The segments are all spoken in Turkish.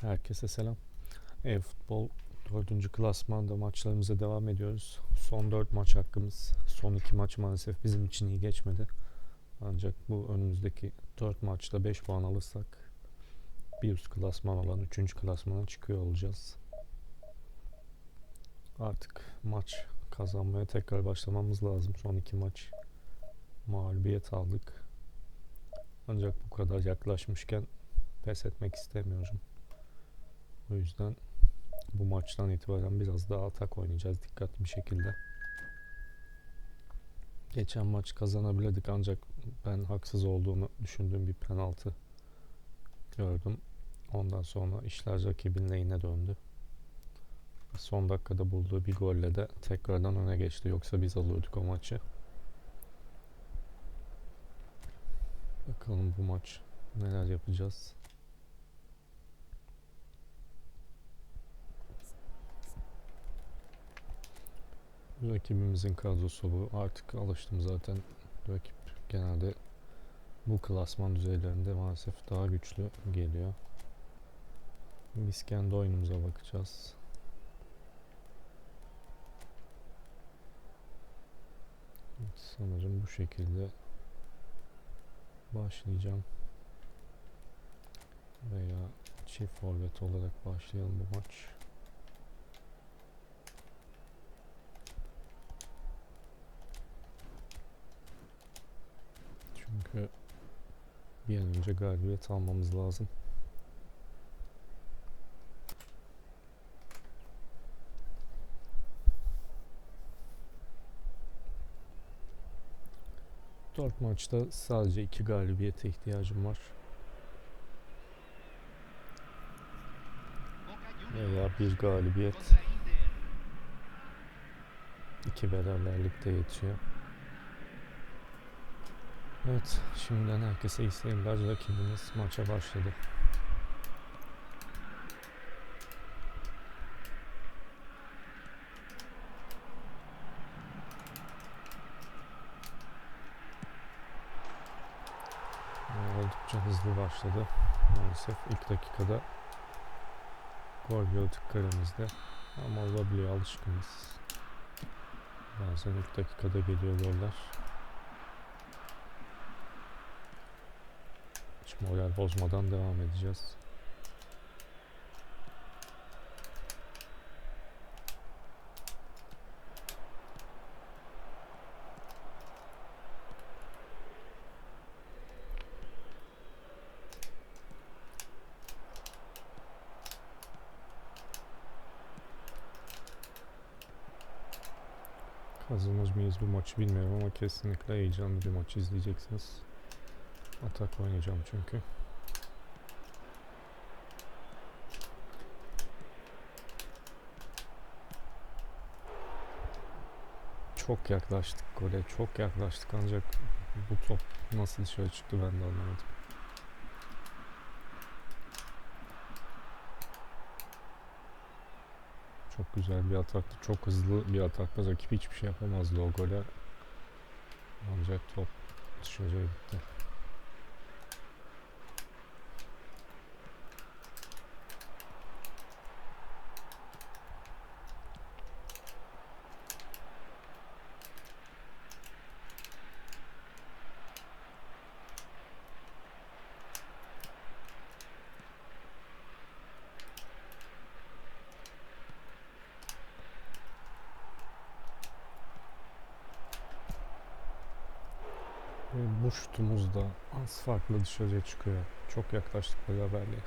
Herkese selam. E-futbol 4. klasmanda maçlarımıza devam ediyoruz. Son 4 maç hakkımız. Son 2 maç maalesef bizim için iyi geçmedi. Ancak bu önümüzdeki 4 maçta 5 puan alırsak bir üst klasman olan 3. klasmana çıkıyor olacağız. Artık maç kazanmaya tekrar başlamamız lazım. Son 2 maç mağlubiyet aldık. Ancak bu kadar yaklaşmışken pes etmek istemiyorum. O yüzden bu maçtan itibaren biraz daha atak oynayacağız dikkatli bir şekilde. Geçen maç kazanabilirdik ancak ben haksız olduğunu düşündüğüm bir penaltı gördüm. Ondan sonra işler rakibin lehine döndü. Son dakikada bulduğu bir golle de tekrardan öne geçti. Yoksa biz alıyorduk o maçı. Bakalım bu maç neler yapacağız. Rakibimizin kadrosu bu. Artık alıştım zaten. Rakip genelde bu klasman düzeylerinde maalesef daha güçlü geliyor. Biz kendi oyunumuza bakacağız. Sanırım bu şekilde başlayacağım. Veya çift forvet olarak başlayalım bu maç. Çünkü bir an önce galibiyet almamız lazım. Dört maçta sadece iki galibiyete ihtiyacım var. Veya bir galibiyet, iki beraberlik de yetiyor. Evet, şimdiden herkese iyi seyirler. Rakibimiz maça başladı. Oldukça hızlı başladı. Maalesef ilk dakikada gol gördük kalemizde. Ama olabiliyor alışkınız. Bazen ilk dakikada geliyor goller. Moral bozmadan devam edeceğiz. Kazanır mıyız bu maçı bilmiyorum ama kesinlikle heyecanlı bir maç izleyeceksiniz. Atak oynayacağım çünkü. Çok yaklaştık gole, çok yaklaştık ancak bu top nasıl dışarı çıktı ben de anlamadım. Çok güzel bir ataktı, çok hızlı bir atakta rakip hiçbir şey yapamazdı o gole. Ancak top dışarıya gitti. Ve bu şutumuz da az farklı dışarıya çıkıyor. Çok yaklaştık beraberliğe.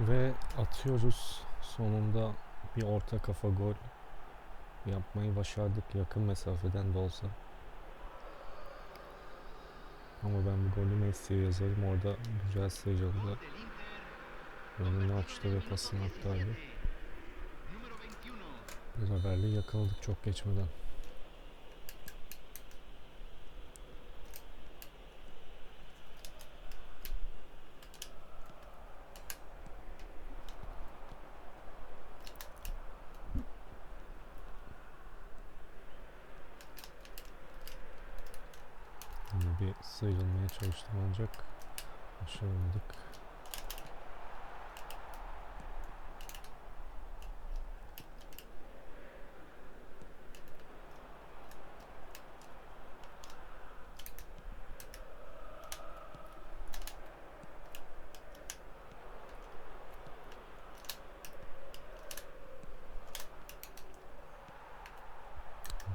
Ve atıyoruz. Sonunda bir orta kafa gol yapmayı başardık yakın mesafeden de olsa. Ama ben bu golü Messi'ye yazarım. Orada güzel sıyrıldı. Önünü açtı ve pasını aktardı. Beraberliği yakaladık çok geçmeden. bir sıyrılmaya çalıştım ancak başaramadık.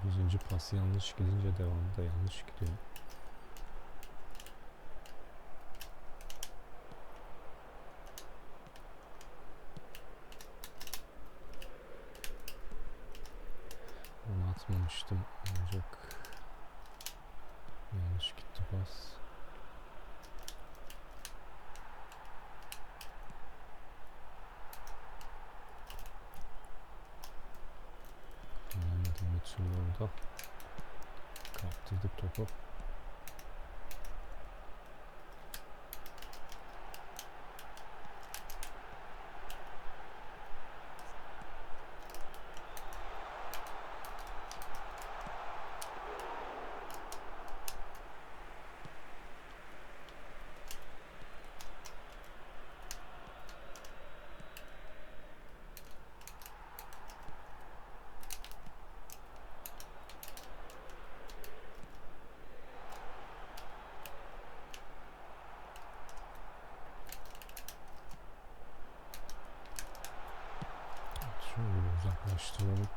Birinci pas yanlış gidince devamı da yanlış gidiyor. Onu atmamıştım ancak yanlış gitti pas. Anlamadım Mitsu'yu orada. Kaptırdık topu. Şöyle bir uzaklaştıralım.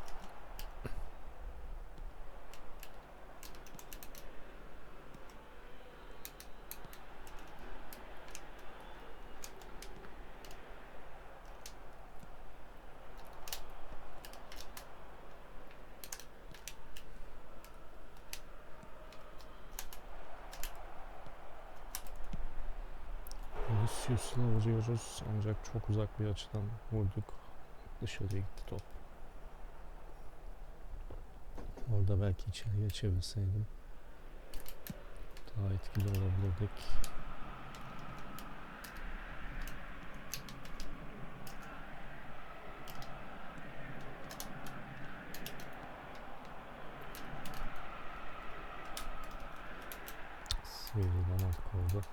Vinicius'la vuruyoruz ancak çok uzak bir açıdan vurduk. Dışarıya gitti top. Orada belki içeriye çevirseydim daha etkili olabilirdik. Sıyrılamadık orada.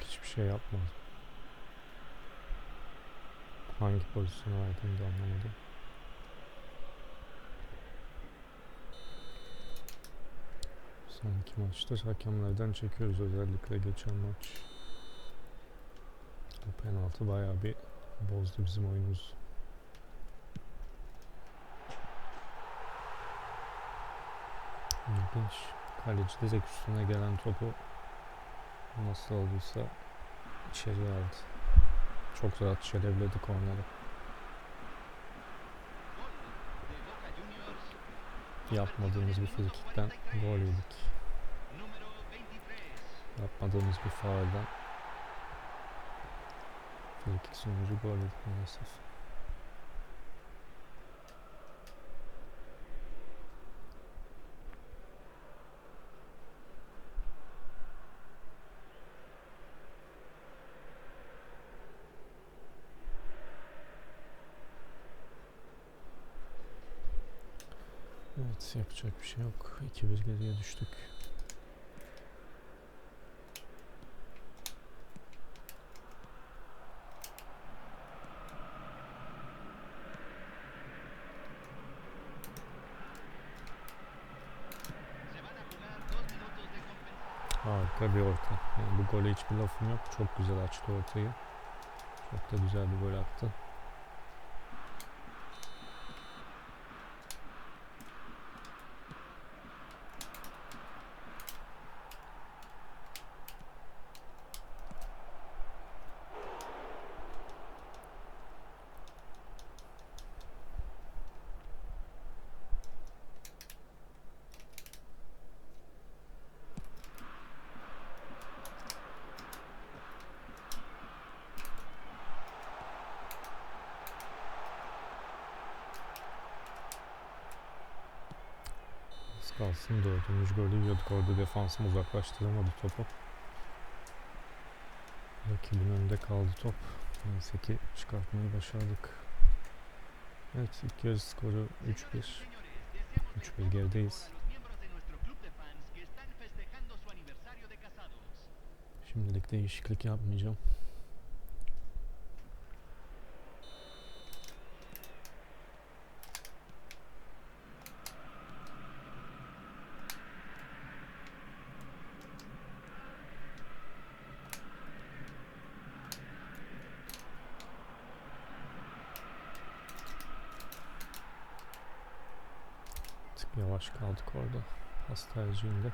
Hiçbir şey yapmadım. Hangi pozisyonu verdiğimi de anlamadım. Son iki maçta hakemlerden çekiyoruz özellikle geçen maç. O penaltı bayağı bir bozdu bizim oyunumuzu. İlginç. Kaleci direkt üstüne gelen topu nasıl olduysa içeri aldı. Çok rahat çelebiledi korneri. Yapmadığımız bir frikikten gol yedik. Yapmadığımız bir faulden frikik sonucu gol yedik maalesef. Yapacak bir şey yok. 2-1 geriye düştük. Harika bir orta. Yani bu gole hiçbir lafım yok. Çok güzel açtı ortayı. Çok da güzel bir gol attı. Az kalsın dördüncü golü yiyorduk. Orada defansım uzaklaştıramadı topu. Rakibin önünde kaldı top. Neyse ki çıkartmayı başardık. Evet ilk yarı skoru 3-1. 3-1 gerideyiz. Şimdilik değişiklik yapmayacağım. Pas tercihinde.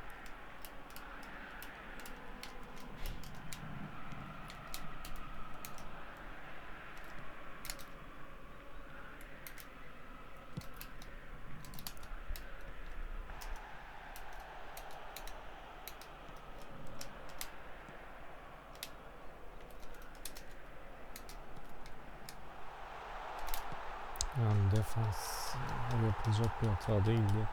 Yani defans yapılacak bir hata değildi.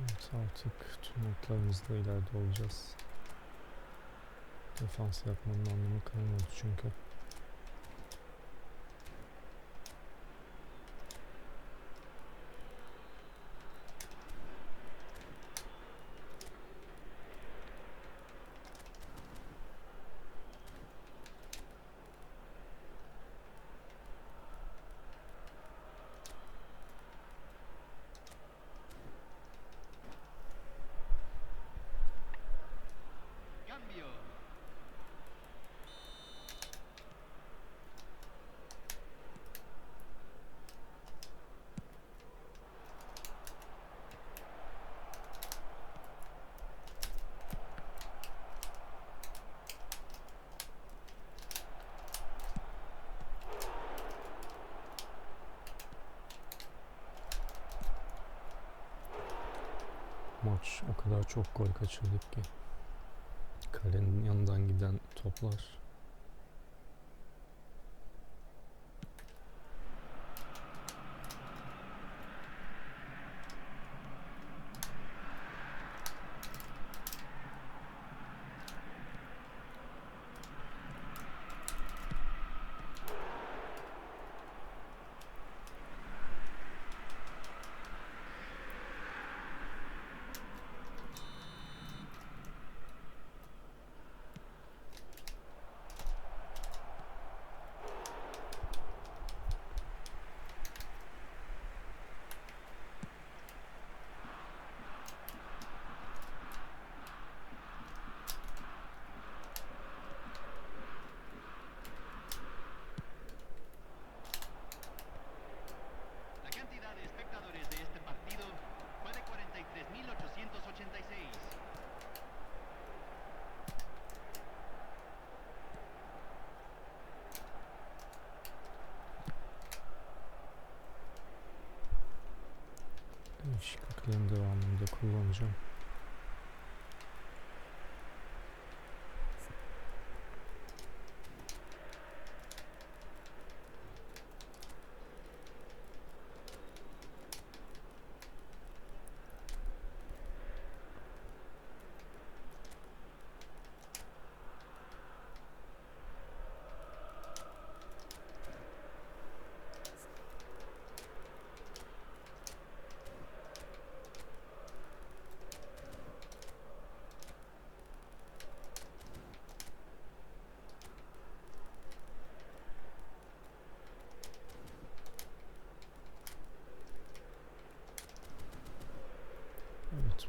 Evet artık tüm notlarımızda ileride olacağız. Defans yapmanın anlamı kalmadı çünkü. Cambio. Maç o kadar çok gol kaçırdık ki. Kalenin yanından giden toplar. Değişikliklerin devamında kullanacağım.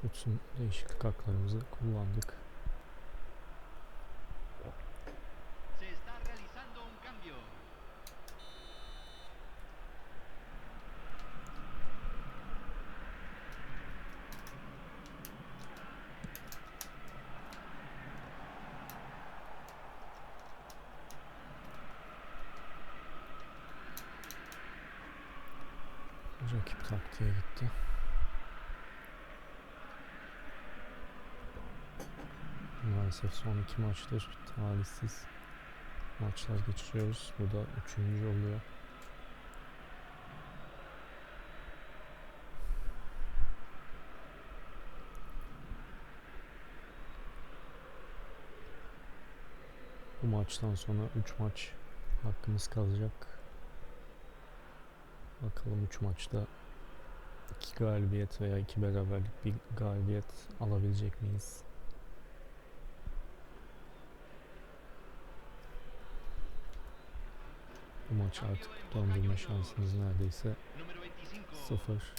Bütün değişiklik haklarımızı kullandık. Maalesef son iki maçtır talihsiz maçlar geçiriyoruz. Bu da üçüncü oluyor. Bu maçtan sonra 3 maç hakkımız kalacak. Bakalım 3 maçta 2 galibiyet veya 2 beraberlik bir galibiyet alabilecek miyiz? Bu maç artık döndürme şansımız neredeyse Número 25. sıfır.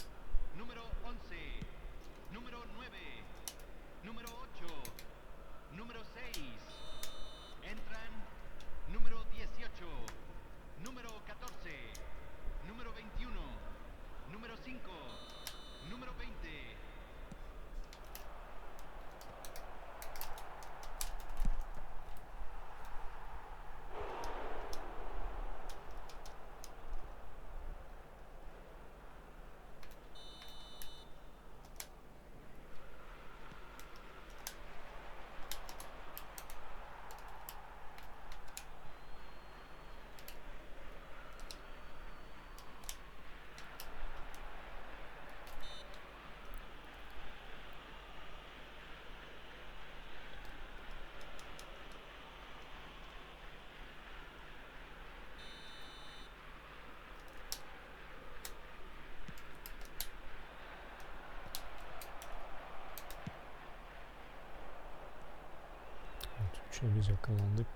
Üçe biz yakalandık.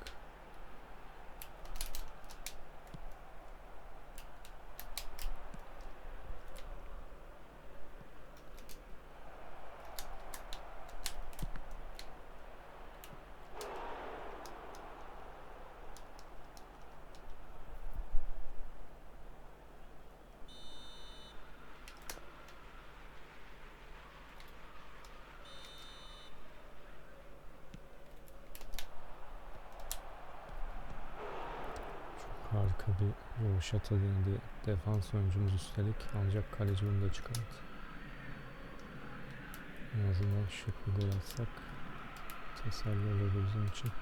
Harika bir röveşata denedi. Defans oyuncumuz üstelik ancak kaleci bunu da çıkardı. En azından şık bir gol atsak teselli olurdu bizim için.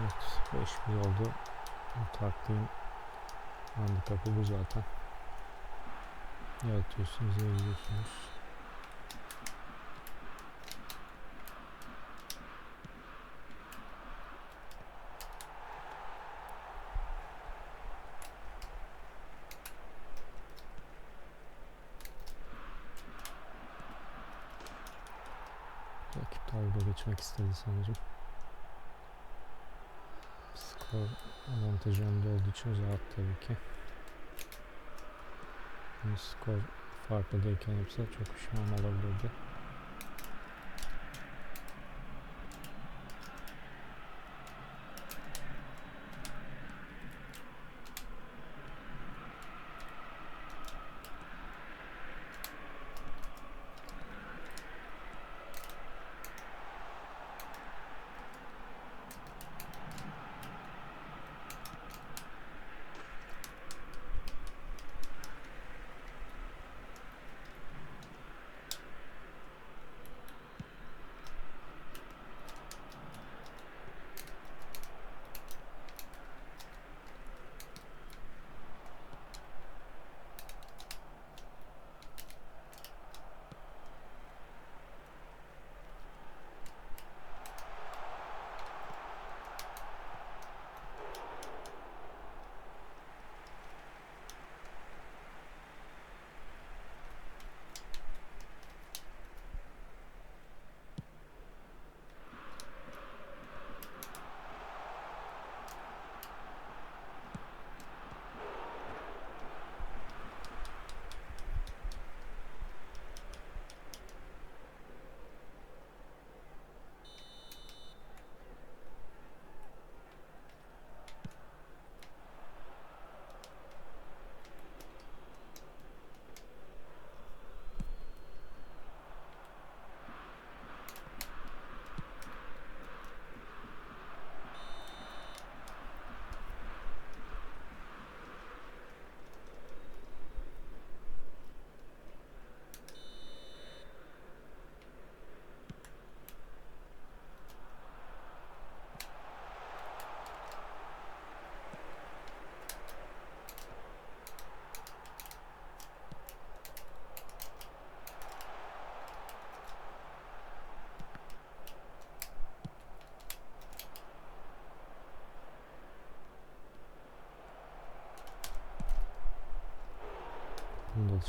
Evet 5-1 oldu. Bu taktiğin handikapı bu zaten. Yaratıyorsunuz, yazıyorsunuz. Rakip dalga geçmek istedi sanırım. Skor avantajı önde olduğu için rahat tabii ki. Ama skor farklıdayken yapsa çok pişman olabilirdi.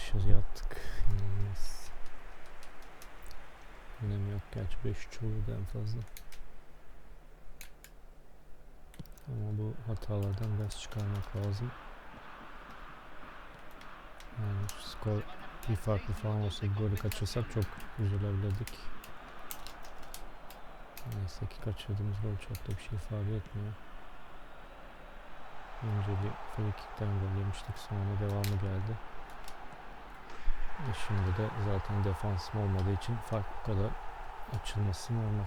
Dışarıya attık. İnanılmaz. Önemi yok gerçi 5 çoğuydu en fazla. Ama bu hatalardan ders çıkarmak lazım. Yani skor bir farklı falan olsa golü kaçırsak çok üzülebilirdik. Neyse ki kaçırdığımız gol çok da bir şey ifade etmiyor. Önce bir free kickten gol yemiştik sonra devamı geldi. Şimdi de zaten defansım olmadığı için fark bu kadar açılması normal.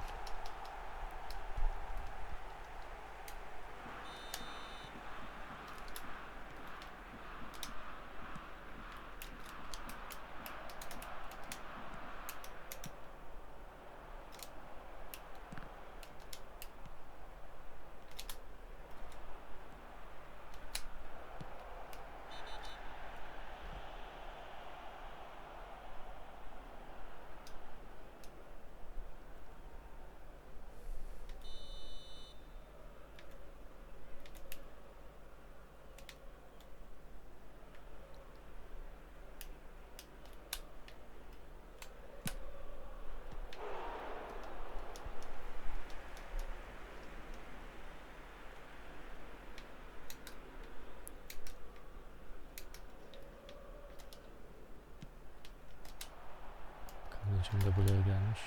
De buraya gelmiş.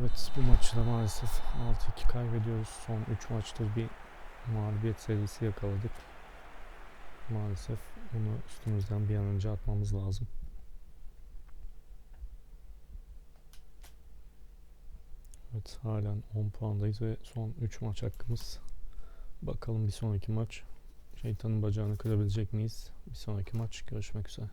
Evet bu maçı da maalesef 6-2 kaybediyoruz. Son 3 maçtır bir mağlubiyet serisi yakaladık. Maalesef bunu üstümüzden bir an önce atmamız lazım. Evet halen 10 puandayız ve son 3 maç hakkımız. Bakalım bir sonraki maç şeytanın bacağını kırabilecek miyiz? Bir sonraki maç görüşmek üzere.